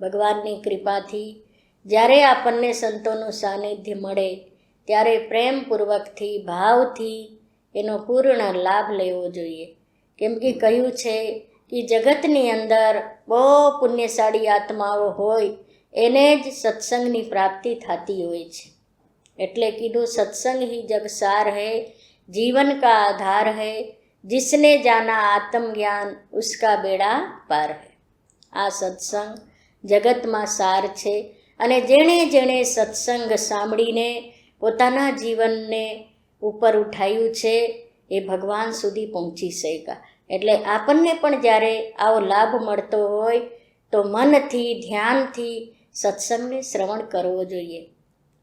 ભગવાનની કૃપાથી જ્યારે આપણને સંતોનું સાનિધ્ય મળે, ત્યારે પ્રેમપૂર્વકથી, ભાવથી એનો પૂર્ણ લાભ લેવો જોઈએ. કેમ કે કહ્યું છે કે જગતની અંદર બહુ પુણ્યશાળી આત્માઓ હોય, એને જ સત્સંગની પ્રાપ્તિ થતી હોય છે. એટલે કીધું, સત્સંગ હી જગસાર હૈ, જીવન કા આધાર હૈ, જિસને જાના આત્મ જ્ઞાન ઉસકા બેડા પાર હૈ. આ સત્સંગ જગતમાં સાર છે અને જેણે જેણે સત્સંગ સાંભળીને પોતાના જીવનને ઉપર ઉઠાયું છે, એ ભગવાન સુધી પહોંચી શક્યા. એટલે આપણને પણ જ્યારે આવો લાભ મળતો હોય, તો મનથી, ધ્યાનથી સત્સંગને શ્રવણ કરવો જોઈએ.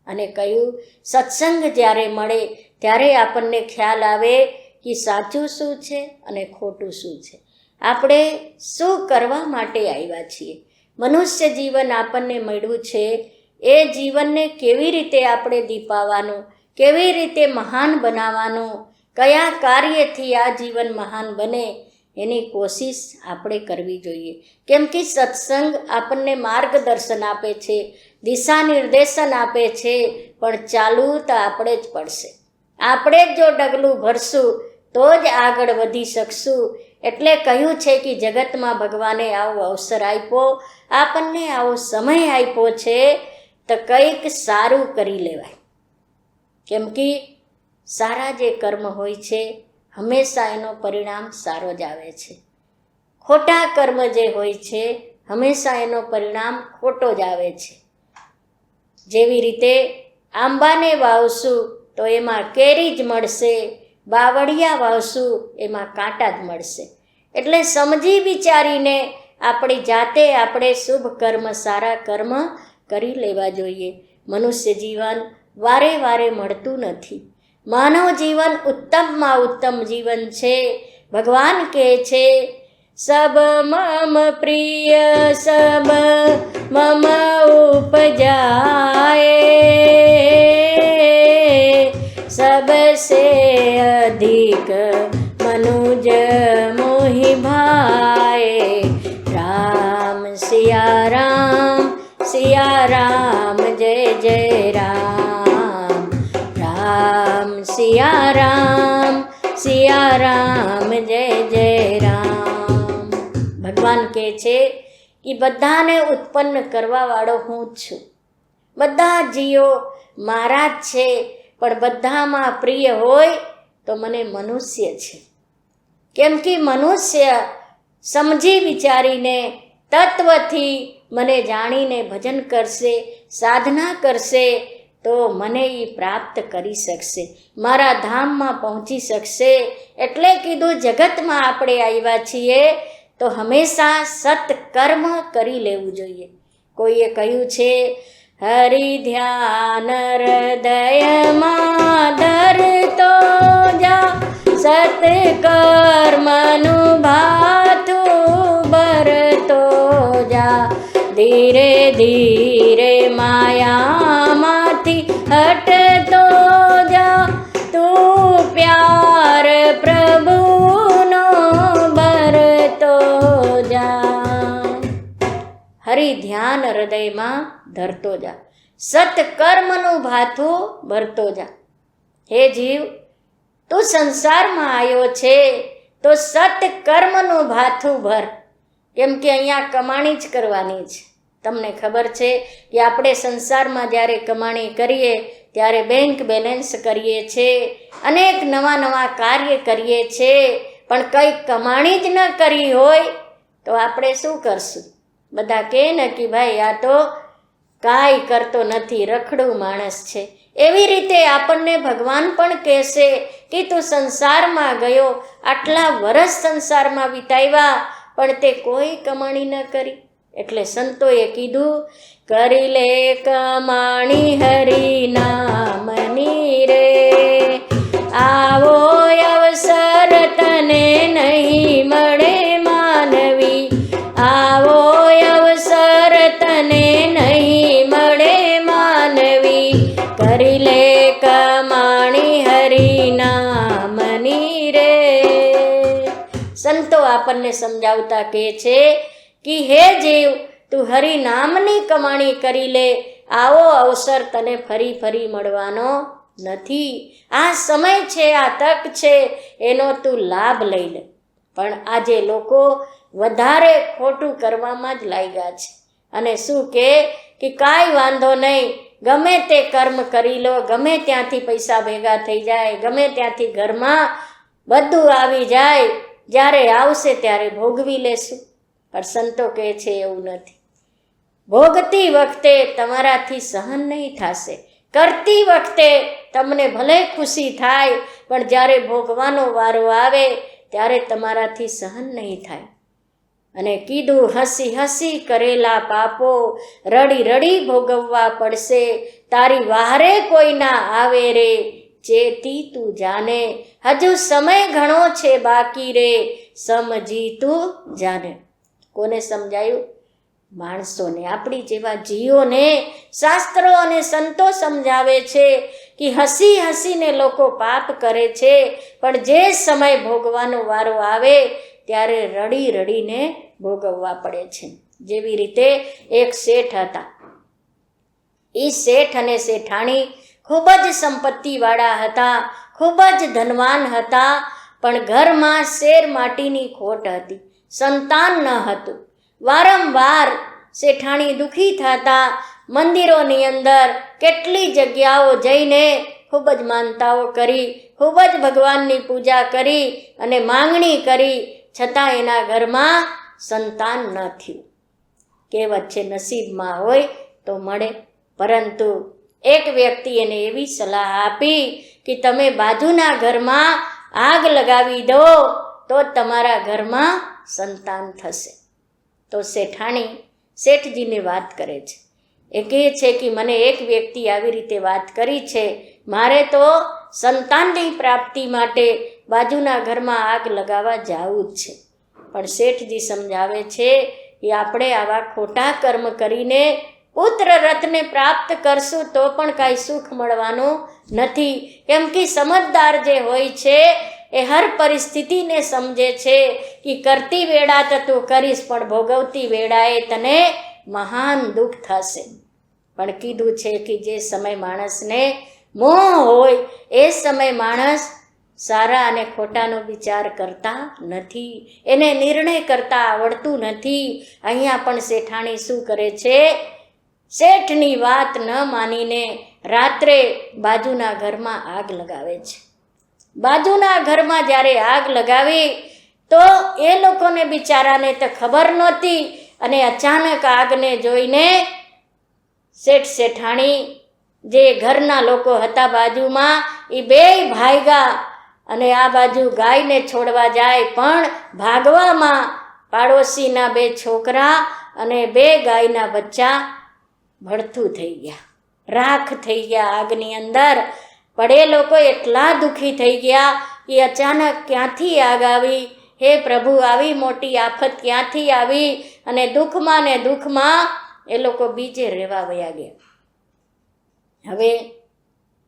અને કહ્યું, સત્સંગ જ્યારે મળે, ત્યારે આપણને ખ્યાલ આવે કે સાચું શું છે અને ખોટું શું છે. આપણે શું કરવા માટે આવ્યા છીએ? મનુષ્ય જીવન આપણને મળ્યું છે. એ જીવનને કેવી રીતે આપણે દીપાવવાનું? કેવી રીતે મહાન બનાવવાનું? કયા કાર્યથી આ જીવન મહાન બને? એની કોશિશ આપણે કરવી જોઈએ. કેમ કે સત્સંગ આપણને માર્ગદર્શન આપે છે દિશા નિર્દેશન આપે છે, પણ ચાલવું તો આપણે જ પડશે. આપણે જ જો ડગલું ભરશું, તો જ આગળ વધી શકશું. એટલે કહ્યું છે કે જગતમાં ભગવાને આવો અવસર આપ્યો, આપણને આવો સમય આપ્યો છે, તો કંઈક સારું કરી લેવાય. કેમ કે સારા જે કર્મ હોય છે, હંમેશા એનો પરિણામ સારો જ આવે છે. ખોટા કર્મ જે હોય છે, હંમેશા એનો પરિણામ ખોટો જ આવે છે. જેવી રીતે આંબાને વાવશું, તો એમાં કેરી જ મળશે, બાવળિયા વાવશું, એમાં કાંટા જ મળશે. એટલે સમજી વિચારીને આપણી જાતે આપણે શુભ કર્મ, સારા કર્મ કરી લેવા જોઈએ. મનુષ્ય જીવન વારે વારે મળતું નથી. માનવ જીવન ઉત્તમમાં ઉત્તમ જીવન છે. ભગવાન કહે છે, સબ મમ પ્રિય, સબ મમ ઉપજાય. સબસે અધિક મનુજ નિભાએ રામ સિયા રામ સિયા રામ જય જય રામ રામ સિયા રામ સિયા રામ જય જય રામ ભગવાન કહે છે એ બધાને ઉત્પન્ન કરવાવાળો હું છું। બધા જીઓ મારા જ છે, પણ બધામાં પ્રિય હોય તો મને મનુષ્ય છે. કેમ કે મનુષ્ય સમજી વિચારીને તત્વથી મને જાણીને ભજન કરશે, સાધના કરશે, તો મને એ પ્રાપ્ત કરી શકશે. મારા ધામમાં પહોંચી શકશે. એટલે કીધું, જગતમાં આપણે આવ્યા છીએ, તો હંમેશા સત્કર્મ કરી લેવું જોઈએ. કોઈએ કહ્યું છે, હરિ ધ્યાન હૃદયમાં ધરતો જા. સત્કર્મનું ભાથું ભરતો જા. ધીરે ધીરે માયામાંથી હટતો જા. તું પ્યાર પ્રભુનો ભરતો જા. હરિ ધ્યાન હૃદયમાં ધરતો જા. સત્કર્મનું ભાથું ભરતો જા. હે જીવ તું સંસારમાં આવ્યો છે, તો સત્કર્મનું ભાથું ભર. કેમ કે અહીંયા કમાણી જ કરવાની છે. તમને ખબર છે કે આપણે સંસારમાં જ્યારે કમાણી કરીએ, ત્યારે બેંક બેલેન્સ કરીએ છીએ અનેક નવા નવા કાર્ય કરીએ છીએ પણ કંઈ કમાણી જ ન કરી હોય, તો આપણે શું કરશું? બધા કહે ને કે ભાઈ, આ તો કાંઈ કરતો નથી, રખડું માણસ છે. એવી રીતે આપણને ભગવાન પણ કહેશે કે તું સંસારમાં ગયો. આટલા વરસ સંસારમાં વિતાવ્યા, પણ તે કોઈ કમાણી ન કરી. એટલે સંતોએ કીધું, કરી લે કમાણી હરી નામની રે. આવો આપણને સમજાવતા કહે છે કે હે જીવ, તું હરિ નામની કમાણી કરી લે. આવો અવસર તને ફરી ફરી મળવાનો નથી. આ સમય છે, આ તક છે, એનો તું લાભ લઈ લે. પણ આજે લોકો વધારે ખોટું કરવામાં જ લાગ્યા છે. અને શું કે કે કાંઈ વાંધો નહીં, ગમે તે કર્મ કરી લો, ગમે ત્યાંથી પૈસા ભેગા થઈ જાય, ગમે ત્યાંથી ઘરમાં બધું આવી જાય જ્યારે આવશે ત્યારે ભોગવી લેશું. પણ સંતો કહે છે એવું નથી. ભોગતી વખતે તમારાથી સહન નહીં થશે. કરતી વખતે તમને ભલે ખુશી થાય, પણ જ્યારે ભોગવાનો વારો આવે, ત્યારે તમારાથી સહન નહીં થાય. અને કીધું હસી હસી કરેલા પાપો રડી રડી ભોગવવા પડશે. તારી વાહરે કોઈના આવે રે ચેતી તું જાને. હજુ સમય ઘણો છે બાકી રે, સમજી તું જાને. કોને સમજાયું? માણસોને, આપણી જેવા જીવોને શાસ્ત્રો અને સંતો સમજાવે છે કે હસી હસીને લોકો પાપ કરે છે, પણ જે સમય ભોગવાનો વારો આવે, ત્યારે રડી રડીને ભોગવવા પડે છે. જેવી રીતે એક શેઠ હતા. એ શેઠ અને શેઠાણી ખૂબ જ સંપત્તિવાળા હતા, ખૂબ જ ધનવાન હતા, પણ ઘરમાં શેર માટીની ખોટ હતી, સંતાન ન હતું. વારંવાર શેઠાણી દુઃખી થતા મંદિરોની અંદર કેટલી જગ્યાઓ જઈને ખૂબ જ માનતાઓ કરી, ખૂબ જ ભગવાનની પૂજા કરી અને માંગણી કરી, છતાં એના ઘરમાં સંતાન ન થયું. કહેવત છે, નસીબમાં હોય તો મળે, પરંતુ એક વ્યક્તિ એને એવી સલાહ આપી કે તમે બાજુના ઘરમાં આગ લગાવી દો, તો તમારા ઘરમાં સંતાન થશે. તો શેઠાણી શેઠજીને વાત કરે છે. એ કહે છે કે મને એક વ્યક્તિ આવી રીતે વાત કરી છે, મારે તો સંતાનની પ્રાપ્તિ માટે બાજુના ઘરમાં આગ લગાવવા જવું જ છે. પણ શેઠજી સમજાવે છે કે આપણે આવા ખોટા કર્મ કરીને પુત્ર રથને પ્રાપ્ત કરશું તો પણ કાંઈ સુખ મળવાનું નથી. કેમ કે સમજદાર જે હોય છે, એ હર પરિસ્થિતિને સમજે છે. કે કરતી વેળા તો તું કરીશ, પણ ભોગવતી વેળાએ તને મહાન દુઃખ થશે. પણ કીધું છે કે જે સમય માણસને મોહ હોય, એ સમય માણસ સારા અને ખોટાનો વિચાર કરતા નથી. એને નિર્ણય કરતા આવડતું નથી. અહીંયા પણ શેઠાણી શું કરે છે? શેઠની વાત ન માનીને રાત્રે બાજુના ઘરમાં આગ લગાવે છે. બાજુના ઘરમાં જ્યારે આગ લગાવી, તો એ લોકોને બિચારાને તો ખબર નહોતી અને અચાનક આગને જોઈને શેઠ શેઠાણી, જે ઘરના લોકો હતા બાજુમાં એ બેય ભાઈગા અને આ બાજુ ગાયને છોડવા જાય, પણ ભાગવામાં પાડોશીના બે છોકરા અને બે ગાયના બચ્ચા ભડથું થઈ ગયા. રાખ થઈ ગયા આગની અંદર. પડે લોકો એટલા દુઃખી થઈ ગયા એ અચાનક ક્યાંથી આગ આવી? હે પ્રભુ, આવી મોટી આફત ક્યાંથી આવી? અને દુઃખમાં ને દુઃખમાં એ લોકો બીજે રહેવા વયા ગયા. હવે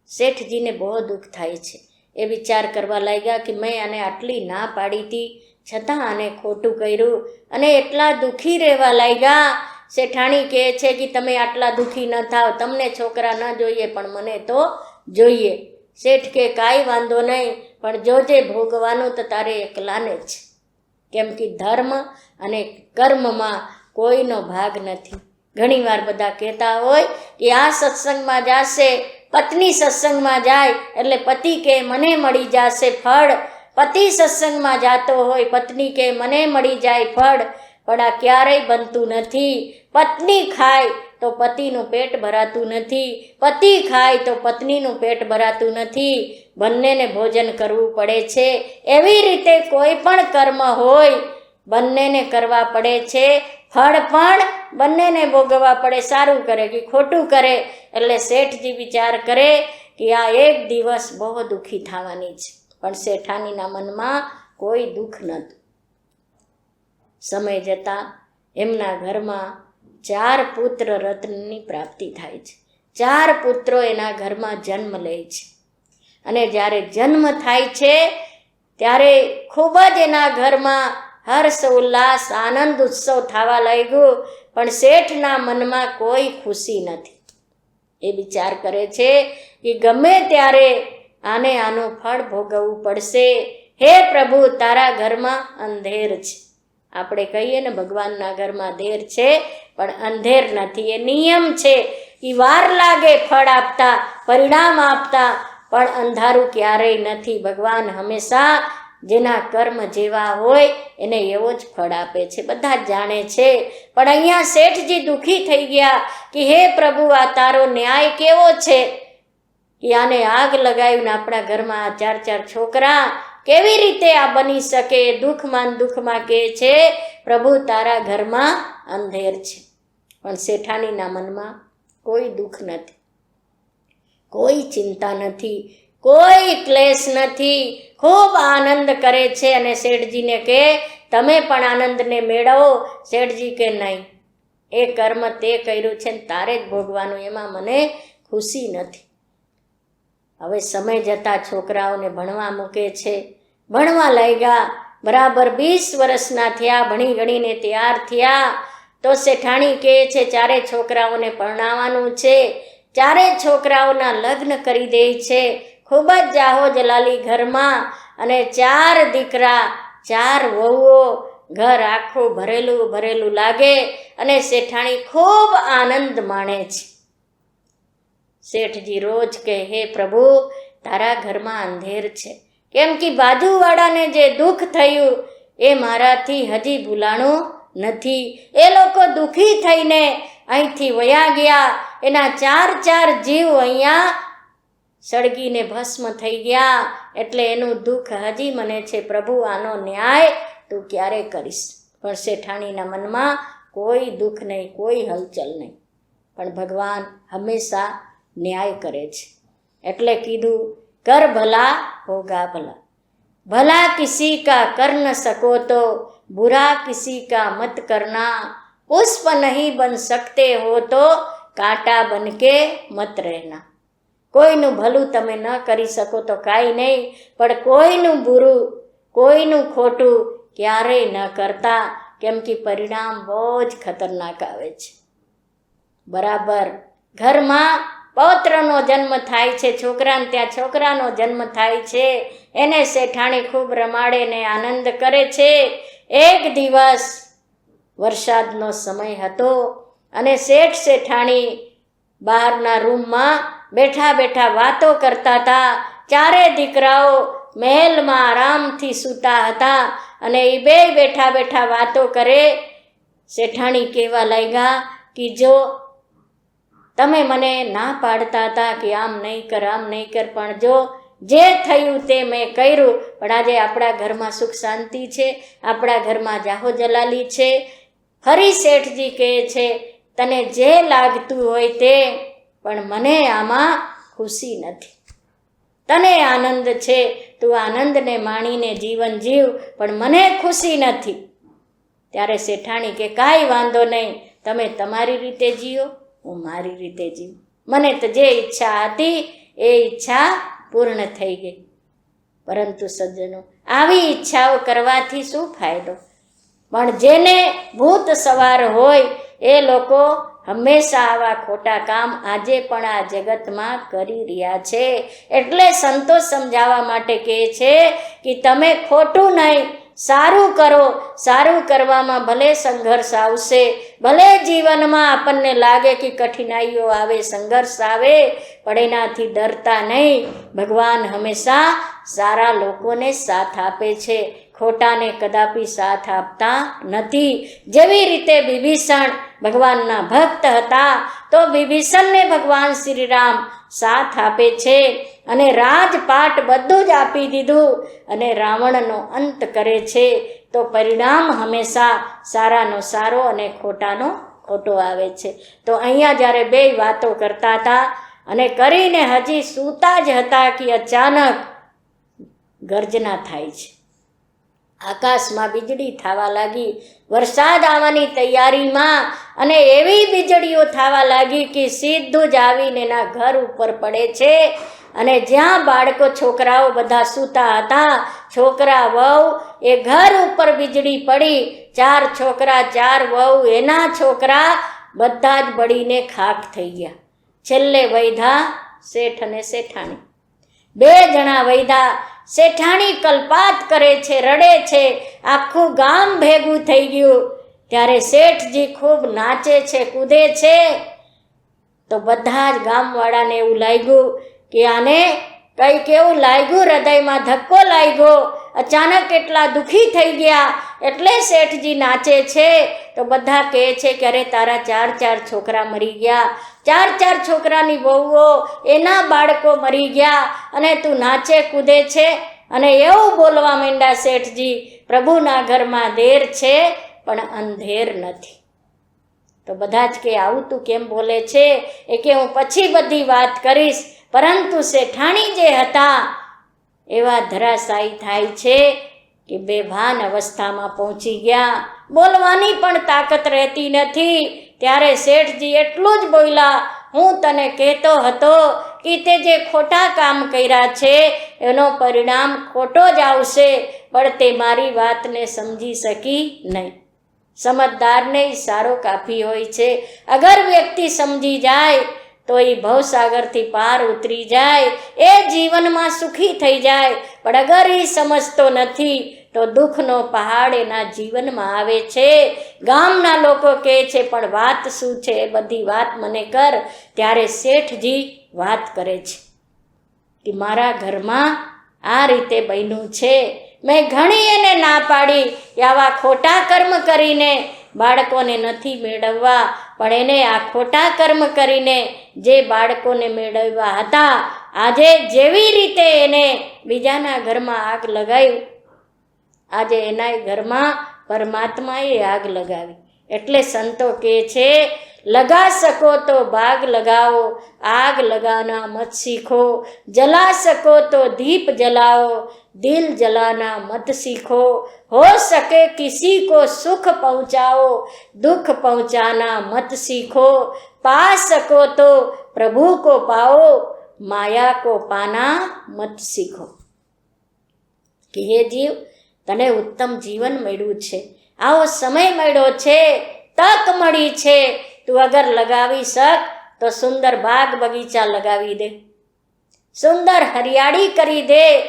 શેઠજીને બહુ દુઃખ થાય છે. એ વિચાર કરવા લાગ્યા કે મેં આને આટલી ના પાડી હતી. છતાં આને ખોટું કર્યું અને એટલા દુઃખી રહેવા લાગ્યા શેઠાણી કહે છે કે તમે આટલા દુઃખી ન થાવ, તમને છોકરા ન જોઈએ, પણ મને તો જોઈએ. શેઠ કે કાંઈ વાંધો નહીં, પણ જોજે ભોગવાનું તો તારે એકલાને જ. કેમ કે ધર્મ અને કર્મમાં કોઈનો ભાગ નથી. ઘણીવાર બધા કહેતા હોય કે આ સત્સંગમાં જાશે, પત્ની સત્સંગમાં જાય, એટલે પતિ કે મને મળી જશે ફળ. પતિ સત્સંગમાં જાતો હોય, પત્ની કે મને મળી જાય ફળ. પણ આ ક્યારેય બનતું નથી. પત્ની ખાય તો પતિનું પેટ ભરાતું નથી. પતિ ખાય તો પત્નીનું પેટ ભરાતું નથી. બંનેને ભોજન કરવું પડે છે. એવી રીતે કોઈ પણ કર્મ હોય, બંનેને કરવા પડે છે. ફળ પણ બંનેને ભોગવવા પડે. સારું કરે કે ખોટું કરે. એટલે શેઠજી વિચાર કરે કે આ એક દિવસ બહુ દુઃખી થવાની છે. પણ શેઠાનીના મનમાં કોઈ દુઃખ નહોતું. સમય જતાં એમના ઘરમાં ચાર પુત્ર રત્નની પ્રાપ્તિ થાય છે. ચાર પુત્રો એના ઘરમાં જન્મ લે છે. અને જ્યારે જન્મ થાય છે, ત્યારે ખૂબ જ એના ઘરમાં હર્ષ, ઉલ્લાસ, આનંદ, ઉત્સવ થવા લાગ્યો. પણ શેઠના મનમાં કોઈ ખુશી નથી. એ વિચાર કરે છે કે ગમે ત્યારે આને આનું ફળ ભોગવવું પડશે. હે પ્રભુ, તારા ઘરમાં અંધેર છે. આપણે કહીએ ને, ભગવાનના ઘરમાં ધેર છે, પણ અંધેર નથી. એ નિયમ છે. એ વાર લાગે ફળ આપતા, પરિણામ આપતા, પણ અંધારું ક્યારેય નથી. ભગવાન હંમેશા જેના કર્મ જેવા હોય, એને એવો જ ફળ આપે છે. બધા જ જાણે છે. પણ અહીંયા શેઠજી દુઃખી થઈ ગયા કે, હે પ્રભુ, આ તારો ન્યાય કેવો છે? કે આને આગ લગાવીને આપણા ઘરમાં આ ચાર ચાર છોકરા કેવી રીતે આ બની શકે? દુઃખમાં દુઃખમાં કહે છે? પ્રભુ તારા ઘરમાં અંધેર છે. પણ શેઠાણીના મનમાં કોઈ દુઃખ નથી. કોઈ ચિંતા નથી. કોઈ ક્લેશ નથી. ખૂબ આનંદ કરે છે અને શેઠજીને કે, તમે પણ આનંદને મેળવો. શેઠજી કે, નહીં. એ કર્મ તે કર્યું છે ને તારે જ ભોગવાનું. એમાં મને ખુશી નથી. હવે સમય જતાં છોકરાઓને ભણવા મૂકે છે. ભણવા લાગ્યા. બરાબર વીસ વર્ષના થયા, ભણી ગણીને તૈયાર થયા. તો શેઠાણી કહે છે, ચારે છોકરાઓને પરણાવવાનું છે. ચારે છોકરાઓના લગ્ન કરી દે છે. ખૂબ જ જાહો જલાલી ઘરમાં. અને ચાર દીકરા, ચાર વહુઓ. ઘર આખું ભરેલું ભરેલું લાગે. અને શેઠાણી ખૂબ આનંદ માણે છે. શેઠજી રોજ કહે, હે પ્રભુ, તારા ઘરમાં અંધેર છે. કેમ કે બાજુવાળાને જે દુઃખ થયું એ મારાથી હજી ભૂલાણું નથી. એ લોકો દુઃખી થઈને અહીંથી વયા ગયા. એના ચાર ચાર જીવ અહીંયા સળગીને ભસ્મ થઈ ગયા. એટલે એનું દુઃખ હજી મને છે, પ્રભુ, આનો ન્યાય તું ક્યારે કરીશ? પણ શેઠાણીના મનમાં કોઈ દુઃખ નહીં, કોઈ હલચલ નહીં. પણ ભગવાન હંમેશા ન્યાય કરે છે. એટલે કીધું કર ભલા હોગા ભલા ભલા કિસી કા કર ન સકો તો બુરા કિસી કા મત કરના પુષ્પ નહીં બન सकते હો તો કાંટા બન કે મત રહેના કોઈનું ભલું તમે ન કરી શકો તો કાંઈ નહીં પણ કોઈનું બુરું કોઈનું ખોટું ક્યારેય ન કરતા કેમ કે પરિણામ બહુ જ ખતરનાક આવે છે બરાબર ઘરમાં પૌત્રનો જન્મ થાય છે, છોકરાને ત્યાં છોકરાનો જન્મ થાય છે. એને શેઠાણી ખૂબ રમાડે ને આનંદ કરે છે. એક દિવસ વરસાદનો સમય હતો અને શેઠ શેઠાણી બહારના રૂમમાં બેઠા બેઠા વાતો કરતા હતા. ચારે દીકરાઓ મહેલમાં આરામથી સૂતા હતા અને એ બે બેઠા બેઠા વાતો કરે. શેઠાણી કહેવા લાગ્યા કે જો તમે મને ના પાડતા હતા કે આમ નહીં કર, આમ નહીં કર, પણ જો જે થયું તે મેં કર્યું. પણ આજે આપણા ઘરમાં સુખ શાંતિ છે, આપણા ઘરમાં જાહો જલાલી છે. હરી શેઠજી કહે છે, તને જે લાગતું હોય તે, પણ મને આમાં ખુશી નથી. તને આનંદ છે, તું આનંદને માણીને જીવન જીવ, પણ મને ખુશી નથી. ત્યારે શેઠાણી કે, કાંઈ વાંધો નહીં, તમે તમારી રીતે જીવો. હું મારી રીતે જીવ. મને તો જે ઈચ્છા હતી, એ ઈચ્છા પૂર્ણ થઈ ગઈ. પરંતુ સજ્જનો, આવી ઈચ્છાઓ કરવાથી શું ફાયદો? પણ જેને ભૂત સવાર હોય, એ લોકો હંમેશા આવા ખોટા કામ આજે પણ આ જગતમાં કરી રહ્યા છે. એટલે સંતોષ સમજાવવા માટે કહે છે કે તમે ખોટું નહીં સારું કરો, સારું કરવામાં ભલે સંઘર્ષ આવશે. ભલે જીવનમાં આપણને લાગે કે કઠિનાઈઓ આવે, સંઘર્ષ આવે, પણ એનાથી ડરતા નહીં. ભગવાન હંમેશા સારા લોકોને સાથ આપે છે. ખોટાને કદાપી સાથ આપતા નથી. જેવી રીતે વિભીષણ ભગવાનના ભક્ત હતા, તો વિભીષણને ભગવાન શ્રીરામ સાથ આપે છે. અને રાજપાટ બધું જ આપી દીધું અને રાવણનો અંત કરે છે. તો પરિણામ હંમેશા સારાનો સારો અને ખોટાનો ખોટો આવે છે. તો અહીંયા જ્યારે બે વાતો કરતા હતા અને કરીને હજી સૂતા જ હતા કે અચાનક ગર્જના થાય છે. આકાશમાં વીજળી થવા લાગી, વરસાદ આવવાની તૈયારીમાં અને એવી વીજળીઓ થવા લાગી કે સીધું જ આવીને એના ઘર ઉપર પડે છે. અને જ્યાં બાળકો છોકરાઓ બધા સૂતા હતા, છોકરા વહુ એ ઘર ઉપર વીજળી પડી. ચાર છોકરા, ચાર વહુ, એના છોકરા બધા જ બળીને ખાક થઈ ગયા. છેલ્લે વૈધા શેઠ અને શેઠાણી. બે જણા વૈધા. શેઠાણી કલ્પાત કરે છે, રડે છે, આખું ગામ ભેગું થઈ ગયું. ત્યારે શેઠજી ખૂબ નાચે છે, કૂદે છે. તો બધા જ ગામવાળાને એવું લાગ્યું કે આને કંઈક એવું લાગ્યું? હૃદયમાં ધક્કો લાગ્યો. અચાનક એટલા દુઃખી થઈ ગયા. એટલે શેઠજી નાચે છે. તો બધા કહે છે કે અરે તારા ચાર ચાર છોકરા મરી ગયા. ચાર ચાર છોકરાની વહુઓ, એના બાળકો મરી ગયા અને તું નાચે, કૂદે છે અને એવું બોલવા માંડ્યા શેઠજી, પ્રભુના ઘરમાં દેર છે, પણ અંધેર નથી. તો બધા જ કે, આવું તું કેમ બોલે છે? એ કે હું પછી બધી વાત કરીશ. પરંતુ શેઠાણી જે હતા, એવા ધરાશાયી થાય છે કે બેભાન અવસ્થામાં પહોંચી ગયા. બોલવાની પણ તાકાત રહેતી નથી. ત્યારે શેઠજી એટલું જ બોલ્યા, હું તને કહેતો હતો કે તે જે ખોટા કામ કર્યા છે, એનો પરિણામ ખોટો જ આવશે, પણ તે મારી વાતને સમજી શકી નહીં. સમજદારને સારો કાફી હોય છે. અગર વ્યક્તિ સમજી જાય તો એ ભવસાગરથી પાર ઉતરી જાય, એ જીવનમાં સુખી થઈ જાય. પણ અગર એ સમજતો નથી, તો દુઃખનો પહાડ એના જીવનમાં આવે છે. ગામના લોકો કહે છે, પણ વાત શું છે? એ બધી વાત મને કર. ત્યારે શેઠજી વાત કરે છે કે, મારા ઘરમાં આ રીતે બન્યું છે. મેં ઘણી એને ના પાડી આવા ખોટા કર્મ કરીને બાળકોને નથી મેળવવા. પણ એને આ ખોટા કર્મ કરીને જે બાળકોને મેળવ્યા હતા, આજે જેવી રીતે એને બીજાના ઘરમાં આગ લગાવ્યું આજે એના ઘરમાં પરમાત્માએ આગ લગાવી. એટલે સંતો કહે છે લગા શકો તો બાગ લગાવો આગ લગાના મત सीखो जला सको तो दीप जलाओ दिल जलाना मत सीखो हो सके किसी को सुख पहुंचाओ दुख पहुंचाना मत सीखो पा सको तो प्रभु को पाओ माया को पाना मत सीखो કે હે જીવ તને ઉત્તમ જીવન મળ્યું છે આવો સમય મળ્યો છે તક મળી છે તું અગર લગાવી શક, તો સુંદર બાગ બગીચા લગાવી દે. સુંદર હરિયાળી કરી દે.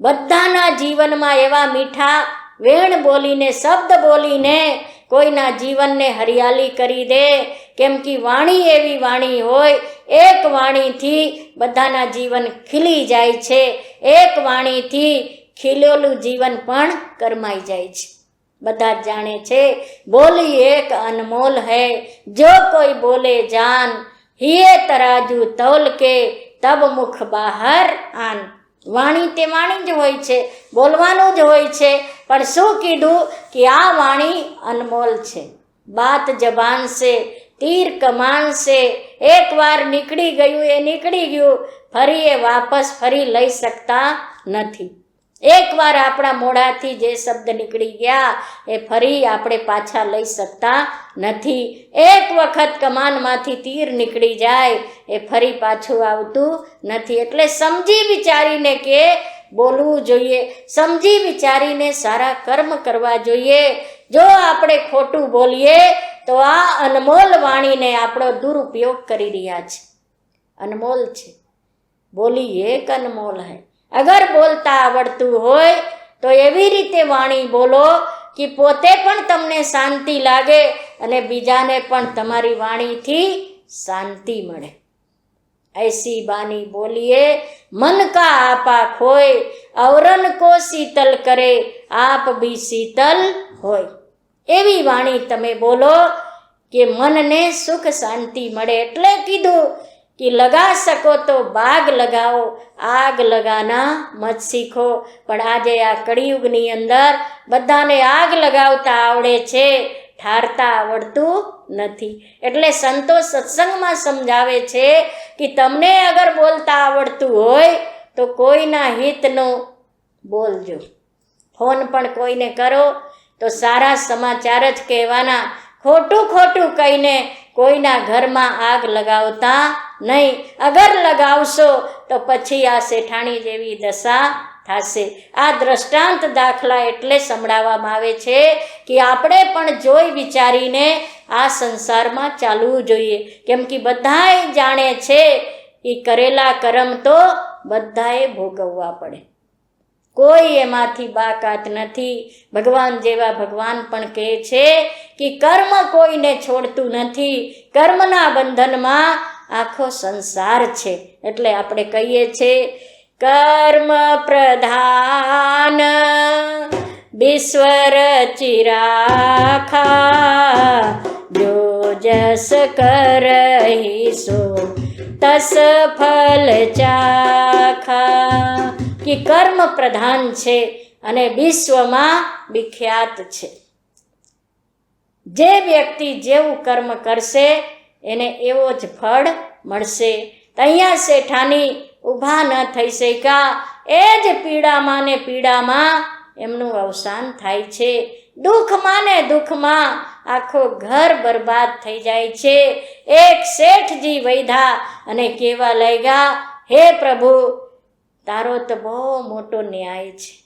બધાના જીવનમાં એવા મીઠા વેણ બોલીને, શબ્દ બોલીને કોઈના જીવનને હરિયાળી કરી દે. કેમ કે વાણી એવી વાણી હોય, એક વાણીથી બધાના જીવન ખીલી જાય છે. એક વાણીથી ખીલેલું જીવન પણ કરમાઈ જાય છે. બધા જાણે છે, બોલી એક અનમોલ હૈ. જો કોઈ બોલે જાન, હિયે તરાજુ તૌલ કે, તબ મુખ બહાર આન. વાણી તે વાણી જ હોય છે, બોલવાનું જ હોય છે, પણ શું કીધું કે આ વાણી અનમોલ છે? બાત જબાન સે, તીર કમાન સે, એકવાર નીકળી ગયું એ નીકળી ગયું, ફરી એ વાપસ ફરી લઈ શકતા નથી. એકવાર આપણા મોઢાથી જે શબ્દ નીકળી ગયા, એ ફરી આપણે પાછા લઈ શકતા નથી. એક વખત કમાનમાંથી તીર નીકળી જાય, એ ફરી પાછું આવતું નથી. એટલે સમજી વિચારીને કે બોલવું જોઈએ, સમજી વિચારીને સારા કર્મ કરવા જોઈએ. જો આપણે ખોટું બોલીએ, તો આ અનમોલ વાણીને આપણો દુરુપયોગ કરી રહ્યા છે. અનમોલ છે. બોલી એક અનમોલ હૈ. અગર બોલતા આવડતું હોય તો એવી રીતે વાણી બોલો કે પોતે પણ તમને શાંતિ લાગે અને બીજાને પણ તમારી વાણીથી શાંતિ મળે ऐसी बानी बोलिए मन का आपा खोए औरन को શીતલ કરે આપ બી શીતલ હોય એવી વાણી તમે બોલો કે મનને સુખ શાંતિ મળે એટલે કીધું કે લગા શકો તો બાગ લગાવો, આગ લગાના મત શીખો. પણ આજે આ કળિયુગની અંદર બધાને આગ લગાવતા આવડે છે, ઠારતા આવડતું નથી. એટલે સંતો સત્સંગમાં સમજાવે છે કે તમને અગર બોલતા આવડતું હોય તો કોઈના હિતનું બોલજો. ફોન પણ કોઈને કરો તો સારા સમાચાર જ કહેવાના. ખોટું ખોટું કહીને કોઈના ઘરમાં આગ લગાવતા નહીં. અગર લગાવશો, તો પછી આ શેઠાણી જેવી દશા થશે. આ દ્રષ્ટાંત દાખલા એટલે સંભળાવવામાં આવે છે કે આપણે પણ જોઈ વિચારીને આ સંસારમાં ચાલવું જોઈએ. કેમ કે બધાએ જાણે છે એ કરેલા કર્મ તો બધાએ ભોગવવા પડે. કોઈ એમાંથી બાકાત નથી. ભગવાન જેવા ભગવાન પણ કહે છે કે કર્મ કોઈને છોડતું નથી. કર્મના બંધનમાં આખો સંસાર છે. એટલે આપણે કહીએ છીએ, કર્મ પ્રધાન, વિશ્વર ચિરાખા, જો જસ કરહીસો તસ ફલ ચાખા. કે કર્મ પ્રધાન છે અને વિશ્વમાં વિખ્યાત છે. જે વ્યક્તિ જેવું કર્મ કરશે એને એવો જ ફળ મળશે. તૈયા શેઠાની ઊભા ન થઈ શક્યા. એ જ પીડામાં ને પીડામાં એમનું અવસાન થાય છે. દુઃખમાં ને દુઃખમાં આખો ઘર બરબાદ થઈ જાય છે. એક શેઠજી વૈધા અને કેવા લાગ્યા, હે પ્રભુ, તારો તો બહુ મોટો ન્યાય છે.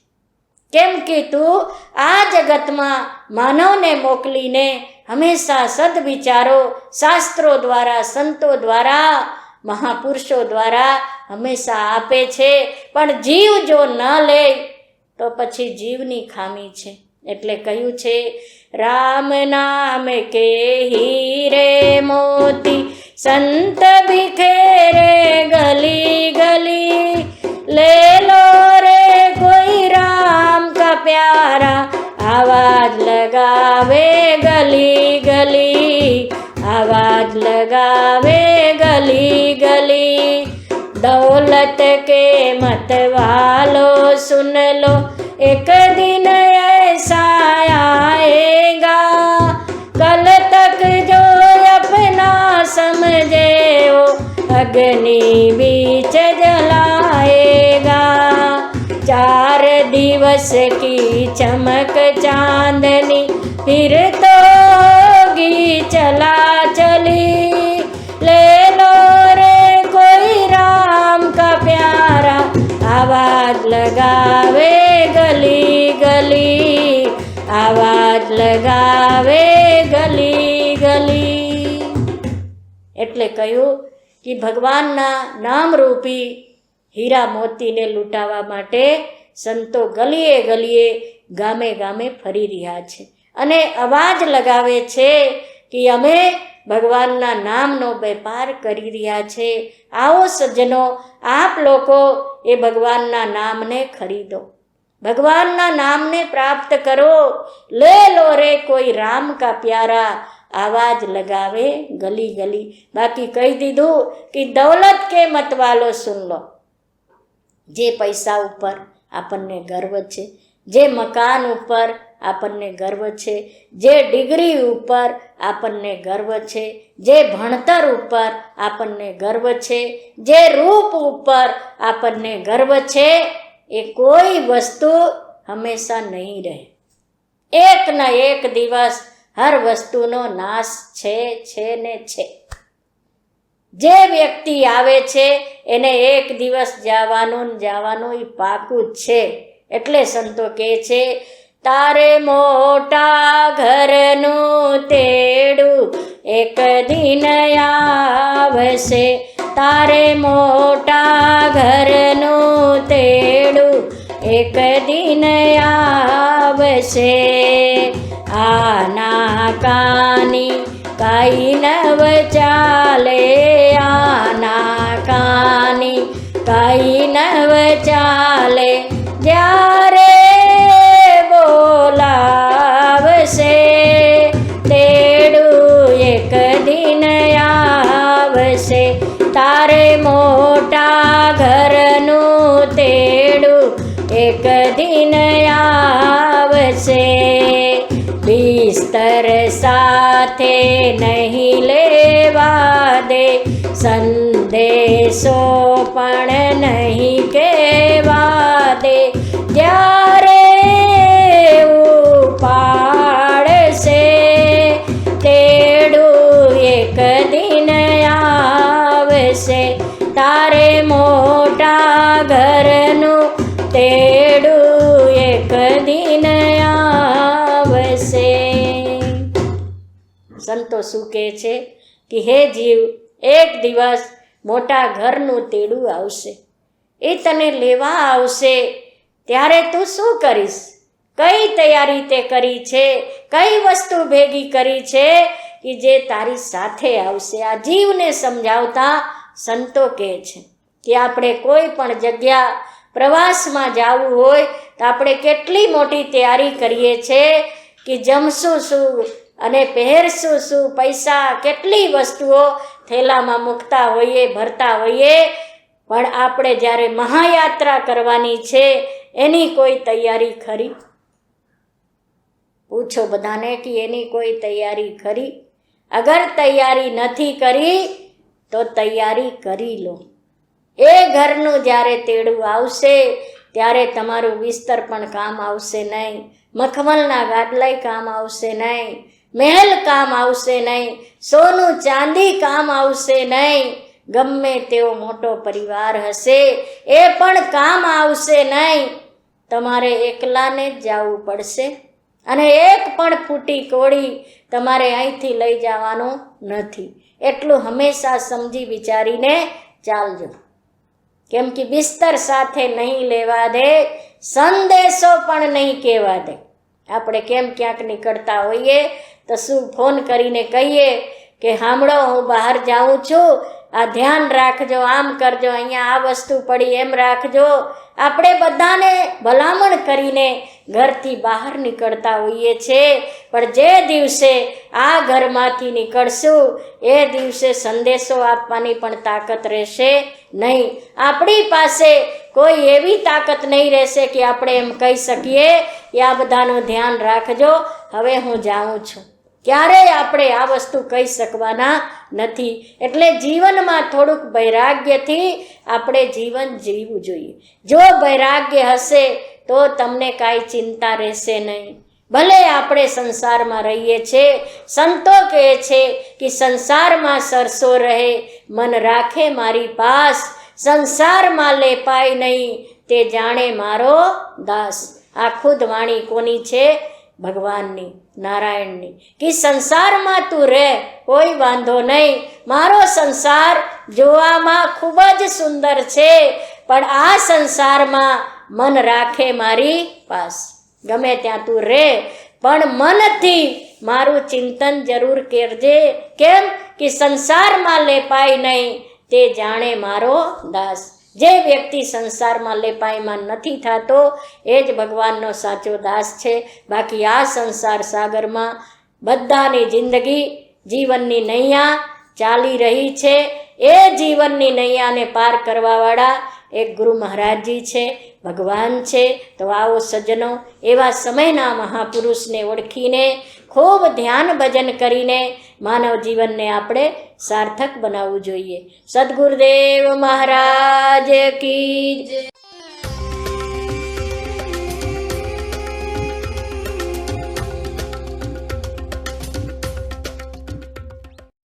કેમ કે તું આ જગતમાં માનવને મોકલીને હંમેશા સદવિચારો શાસ્ત્રો દ્વારા, સંતો દ્વારા, મહાપુરુષો દ્વારા હંમેશા આપે છે. પણ જીવ જો ન લે, તો પછી જીવની ખામી છે. એટલે કહ્યું છે, રામ નામ કે હીરે મોતી, સંત બિખેરે ગલી ગલી, લે लो आवाज लगावे गली गली दौलत के मत वालो सुन लो एक दिन ऐसा आएगा कल तक जो अपना समझे वो अग्नि बीच जलाएगा चार दिवस की चमक चांदनी फिर तो જોગી ચલા ચલી લે લો રે કોઈ રામ કા પ્યારા. આવાજ લગાવે ગલી ગલી. આવાજ લગાવે ગલી ગલી. એટલે કહ્યું કે ભગવાનના નામરૂપી હીરા મોતીને લૂંટાવા માટે સંતો ગલીએ ગલીએ ગામે ગામે ફરી રહ્યા છે. અને અવાજ લગાવે છે કે અમે ભગવાનના નામનો વેપાર કરી રહ્યા છે. આવો સજ્જનો, આપ લોકો એ ભગવાનના નામને ખરીદો. ભગવાનના નામને પ્રાપ્ત કરો. લે લો રે કોઈ રામ કા પ્યારા. આવાજ લગાવે ગલી ગલી બાકી કહી દીધું કે દૌલત કે મતવાલો સુન લો. જે પૈસા ઉપર આપણને ગર્વ છે, જે મકાન ઉપર આપણને ગર્વ છે. જે ડિગ્રી ઉપર આપણને ગર્વ છે. જે ભણતર ઉપર આપણને ગર્વ છે. જે રૂપ ઉપર આપણને ગર્વ છે. એ કોઈ વસ્તુ હંમેશા નહીં રહે. એક ના એક દિવસ હર વસ્તુનો નાશ છે છે ને છે. જે વ્યક્તિ આવે છે, એને એક દિવસ જવાનું જવાનું એ પાકું જ છે. એટલે સંતો કહે છે તારે મોટા ઘરનું તેડું એક દિન આવશે. તારે મોટા ઘરનું તેડું એક દિન આવશે. આના કાની કાઈ નવ ચાલે? આના કાની કાઈ નવ ચાલે? જ્યારે દિન આવશે. બિસ્તર સાથે નહીં લેવા દે. સંદેશો પણ નહીં કહેવા શું કહે છે કે, હે જીવ, એક દિવસ મોટા ઘરનું તેડું આવશે. એ તને લેવા આવશે. ત્યારે તું શું કરીશ? કઈ તૈયારી તે કરી છે? કઈ વસ્તુ ભેગી કરી છે કે જે તારી સાથે આવશે? આ જીવને સમજાવતા સંતો કહે છે કે, આપણે કોઈ પણ જગ્યા પ્રવાસમાં જવું હોય તો આપણે કેટલી મોટી તૈયારી કરીએ છીએ કે જમશું શું? અને પહેરશું શું? પૈસા કેટલી વસ્તુઓ થેલામાં મૂકતા હોઈએ, ભરતા હોઈએ? પણ આપણે જ્યારે મહાયાત્રા કરવાની છે, એની કોઈ તૈયારી ખરી? પૂછો બધાને કે એની કોઈ તૈયારી ખરી? અગર તૈયારી નથી કરી, તો તૈયારી કરી લો. એ ઘરનું જ્યારે તેડું આવશે, ત્યારે તમારું વિસ્તર પણ કામ આવશે નહીં. મખમલના ગાડલાય કામ આવશે નહીં. મહેલ કામ આવશે નહીં, સોનું ચાંદી કામ આવશે નહીં. ગમે તેવો મોટો પરિવાર હશે, એ પણ કામ આવશે નહીં. તમારે એકલાને જ જવું પડશે અને એક પણ ફૂટી કોળી તમારે અહીંથી લઈ જવાનું નથી. એટલું હંમેશા સમજી વિચારીને ચાલજો. કેમ કે બિસ્તર સાથે નહીં લેવા દે, સંદેશો પણ નહીં કહેવા દે. આપણે કેમ ક્યાંક નીકળતા હોઈએ તો શું ફોન કરીને કહીએ કે સાંભળો હું બહાર જાઉં છું. આ ધ્યાન રાખજો, આમ કરજો. અહીંયા આ વસ્તુ પડી, એમ રાખજો. આપણે બધાને ભલામણ કરીને ઘરથી બહાર નીકળતા હોઈએ છીએ પણ જે દિવસે આ ઘરમાંથી નીકળશું, એ દિવસે સંદેશો આપવાની પણ તાકાત રહેશે નહીં. આપણી પાસે કોઈ એવી તાકાત નહીં રહેશે કે આપણે એમ કહી શકીએ કે આ બધાનું ધ્યાન રાખજો. હવે હું જાઉં છું. ક્યારેય આપણે આ વસ્તુ કહી શકવાના નથી. એટલે જીવનમાં થોડુંક વૈરાગ્યથી આપણે જીવન જીવવું જોઈએ. જો વૈરાગ્ય હશે તો તમને કાંઈ ચિંતા રહેશે નહીં. ભલે આપણે સંસારમાં રહીએ છીએ, સંતો કહે છે કે સંસારમાં સરસો રહે, મન રાખે મારી પાસ, સંસારમાં લેપાય નહીં, તે જાણે મારો દાસ. આ ખુદ વાણી કોની છે? ભગવાનની, નારાયણની, કે સંસારમાં તું રહે, કોઈ વાંધો નહીં. મારો સંસાર જોવામાં ખૂબ જ સુંદર છે, પણ આ સંસારમાં મન રાખે મારી પાસ. ગમે ત્યાં તું રહે, પણ મનથી મારું ચિંતન જરૂર કરજે. કેમ? કે સંસારમાં લેપાય નહીં, તે જાણે મારો દાસ. જે વ્યક્તિ સંસારમાં લેપાયમાં નથી થતો, એ જ ભગવાનનો સાચો દાસ છે. બાકી આ સંસાર સાગરમાં બધાની જિંદગી જીવનની નૈયા ચાલી રહી છે. એ જીવનની નૈયાને પાર કરવાવાળા એક ગુરુ મહારાજજી છે, ભગવાન છે. તો આવો સજ્જનો, એવા સમયના મહાપુરુષને ઓળખીને ખૂબ ધ્યાન ભજન કરીને માનવ જીવનને આપણે સાર્થક બનાવવું જોઈએ સદગુરુદેવ મહારાજ કી.